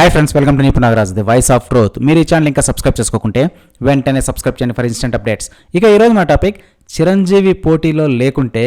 Hi friends welcome to Nipu Nagaraj the voice of truth మీరు ఈ channel ఇంకా subscribe చేసుకోకుంటే వెంటనే సబ్స్క్రైబ్ చేయండి ఫర్ ఇన్స్టెంట్ అప్డేట్స్ ఇక ఈరోజు మా టాపిక్ చిరంజీవి పోటీలో లేకుంటే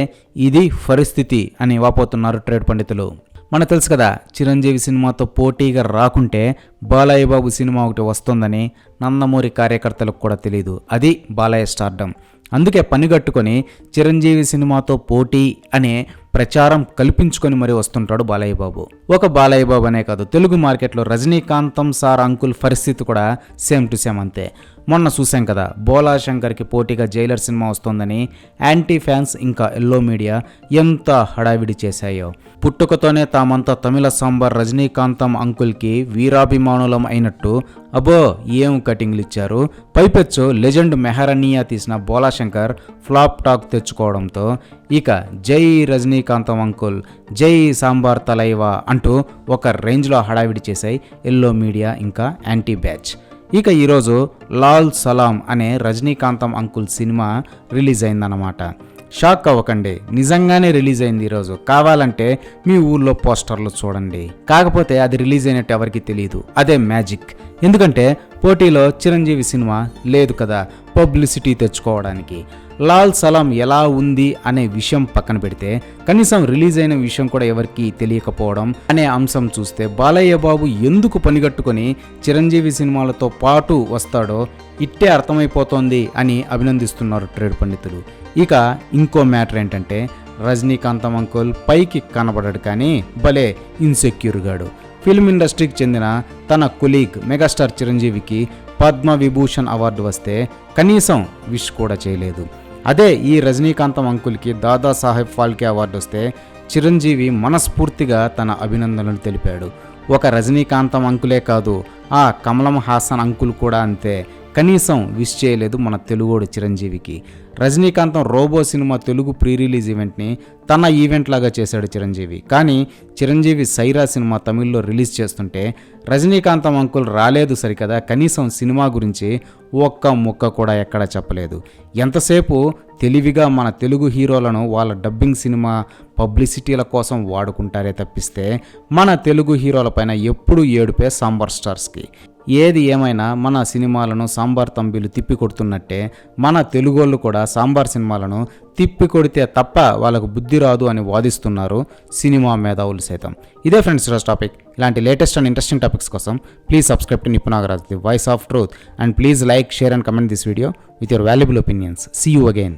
ఇది పరిస్థితి అని వాపోతున్నారు ట్రేడ్ పండితులు. మనకు తెలుసు కదా చిరంజీవి సినిమాతో పోటీగా రాకుంటే బాలయ్య బాబు సినిమా ఒకటి వస్తుందని నందమూరి కార్యకర్తలకు కూడా తెలియదు అది బాలయ్య స్టార్డమ్ అందుకే పనిగట్టుకొని చిరంజీవి సినిమాతో పోటీ అనే ప్రచారం కల్పించుకొని మరీ వస్తుంటాడు బాలయ్య బాబు ఒక బాలయ్య బాబు అనే కాదు తెలుగు మార్కెట్లో రజనీకాంతం సార్ అంకుల్ పరిస్థితి కూడా సేమ్ టు సేమ్ అంతే. మొన్న చూసాం కదా బోలా శంకర్కి పోటీగా జైలర్ సినిమా వస్తోందని యాంటీ ఫ్యాన్స్ ఇంకా ఎల్లో మీడియా ఎంత హడావిడి చేశాయో. పుట్టుకతోనే తామంతా తమిళ సాంబార్ రజనీకాంతం అంకుల్కి వీరాభిమానులం అయినట్టు అబో ఏం కటింగ్లు ఇచ్చారు? పైపెచ్చు లెజెండ్ మెహరనియా తీసిన బోలాశంకర్ ఫ్లాప్ టాక్ తెచ్చుకోవడంతో ఇక జై రజనీకాంతం అంకుల్ జై సాంబార్ తలైవా అంటూ ఒక రేంజ్లో హడావిడి చేశాయి ఎల్లో మీడియా ఇంకా యాంటీ బ్యాచ్. ఇక ఈరోజు లాల్ సలాం అనే రజనీకాంతం అంకుల్ సినిమా రిలీజ్ అయిందన్నమాట షాక్ అవ్వకండి నిజంగానే రిలీజ్ అయింది ఈరోజు. కావాలంటే మీ ఊళ్ళో పోస్టర్లు చూడండి. కాకపోతే అది రిలీజ్ అయినట్టు ఎవరికి తెలియదు అదే మ్యాజిక్. ఎందుకంటే పోటీలో చిరంజీవి సినిమా లేదు కదా పబ్లిసిటీ తెచ్చుకోవడానికి. లాల్ సలాం ఎలా ఉంది అనే విషయం పక్కన పెడితే కనీసం రిలీజ్ అయిన విషయం కూడా ఎవరికి తెలియకపోవడం అనే అంశం చూస్తే బాలయ్య బాబు ఎందుకు పనిగట్టుకొని చిరంజీవి సినిమాలతో పాటు వస్తాడో ఇట్టే అర్థమైపోతోంది అని అభినందిస్తున్నారు ట్రేడ్ పండితులు. ఇక ఇంకో మ్యాటర్ ఏంటంటే రజనీకాంత్ అంకుల్ పైకి కనబడడు కానీ భలే ఇన్సెక్యూర్ గాడు. ఫిల్మ్ ఇండస్ట్రీకి చెందిన తన కొలీగ్ మెగాస్టార్ చిరంజీవికి పద్మ విభూషణ్ అవార్డు వస్తే కనీసం విష్ కూడా చేయలేదు. అదే ఈ రజనీకాంతం అంకుల్కి దాదాసాహెబ్ ఫాల్కే అవార్డు వస్తే చిరంజీవి మనస్ఫూర్తిగా తన అభినందనలు తెలిపాడు. ఒక రజనీకాంతం అంకులే కాదు ఆ కమలం హాసన్ అంకుల్ కూడా అంతే. కనీసం విష్ చేయలేదు మన తెలుగోడు చిరంజీవికి. రజనీకాంతం robo cinema Telugu pre release ఈవెంట్ని తన ఈవెంట్ లాగా చేశాడు చిరంజీవి. కానీ చిరంజీవి సైరా సినిమా తమిళ్ళో రిలీజ్ చేస్తుంటే రజనీకాంతం అంకుల్ రాలేదు సరికదా కనీసం సినిమా గురించి ఒక్క ముక్క కూడా ఎక్కడ చెప్పలేదు. ఎంతసేపు తెలివిగా మన తెలుగు హీరోలను వాళ్ళ డబ్బింగ్ సినిమా పబ్లిసిటీల కోసం వాడుకుంటారే తప్పిస్తే మన తెలుగు హీరోలపైన ఎప్పుడూ ఏడుపే సాంబార్ స్టార్స్కి. ఏది ఏమైనా మన సినిమాలను సాంబార్ తంబీలు తిప్పికొడుతున్నట్టే మన తెలుగోళ్ళు కూడా సాంబార్ సినిమాలను తిప్పి కొడితే తప్ప వాళ్ళకు బుద్ధి రాదు అని వాదిస్తున్నారు సినిమా మేధావులు సైతం. ఇదే ఫ్రెండ్స్ ఈరోజు టాపిక్. ఇలాంటి లేటెస్ట్ అండ్ ఇంట్రెస్టింగ్ టాపిక్స్ కోసం please subscribe to Nipunagaraj the voice of truth and please like share and comment this video with your valuable opinions. See you again